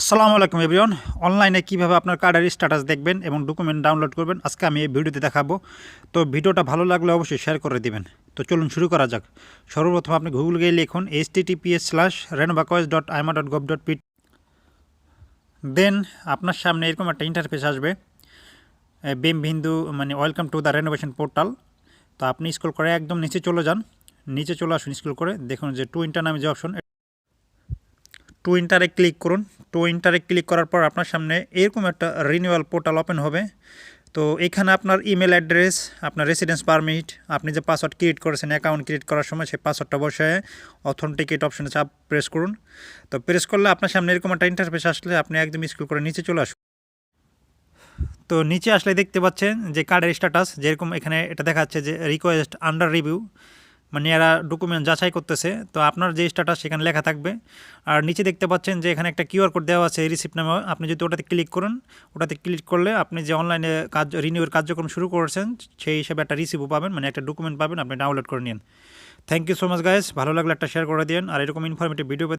আসসালামু আলাইকুম এভরিওয়ান। অনলাইনে কীভাবে আপনার কার্ডের স্ট্যাটাস দেখবেন এবং ডকুমেন্ট ডাউনলোড করবেন, আজকে আমি এই ভিডিওতে দেখাবো। তো ভিডিওটা ভালো লাগলে অবশ্যই শেয়ার করে দিবেন। তো চলুন শুরু করা যাক। সর্বপ্রথম আপনি গুগল গিয়ে লিখুন এইচ টিটিপিএস স্ল্যাশ রেনোভাকয়েস ডট আইমা ডট গভ ডট পিট দেন আপনার সামনে এরকম একটা ইন্টারফেস আসবে। বেম বিন্দু মানে welcome to the renovation portal তো আপনি স্কুল করে একদম নিচে চলে যান। নিচে চলে আসুন স্কুল করে দেখুন যে টু ইন্টার নামে যে অপশন টু ইন্টারে ক্লিক করুন। টু ইন্টারে ক্লিক করার পর আপনার সামনে এরকম একটা রিনিউয়াল পোর্টাল ওপেন হবে। তো এখানে আপনার ইমেল অ্যাড্রেস আপনার রেসিডেন্স পারমিট আপনি যে পাসওয়ার্ড ক্রিয়েট করেছেন অ্যাকাউন্ট ক্রিয়েট করার সময় সেই পাসওয়ার্ডটা বসায় অথেন্টিকেট অপশনে চাপ প্রেস করুন। তো প্রেস করলে আপনার সামনে এরকম একটা ইন্টারফেস আসলে আপনি একদম স্কুল করে নিচে চলে আসুন। তো নিচে আসলে দেখতে পাচ্ছেন যে কার্ডের স্ট্যাটাস যেরকম এখানে এটা দেখাচ্ছে যে রিকোয়েস্ট আন্ডার রিভিউ মানে এরা ডকুমেন্ট যাচাই করতেছে। তো আপনার যে স্ট্যাটাস সেখানে লেখা থাকবে। আর নিচে দেখতে পাচ্ছেন যে এখানে একটা কিউআর কোড দেওয়া আছে রিসিপ্ট নামে। আপনি যদি ওটাতে ক্লিক করেন, ওটাতে ক্লিক করলে আপনি যে অনলাইনে কাজ রিনিউয়ের কার্যক্রম শুরু করেছেন, সেই হিসাবে একটা রিসিপও পাবেন মানে একটা ডকুমেন্ট পাবেন, আপনি ডাউনলোড করে নিন। Thank you so much guys ভালো লাগলে একটা শেয়ার করে দিন আর এরকম ইনফরমেটিভ ভিডিও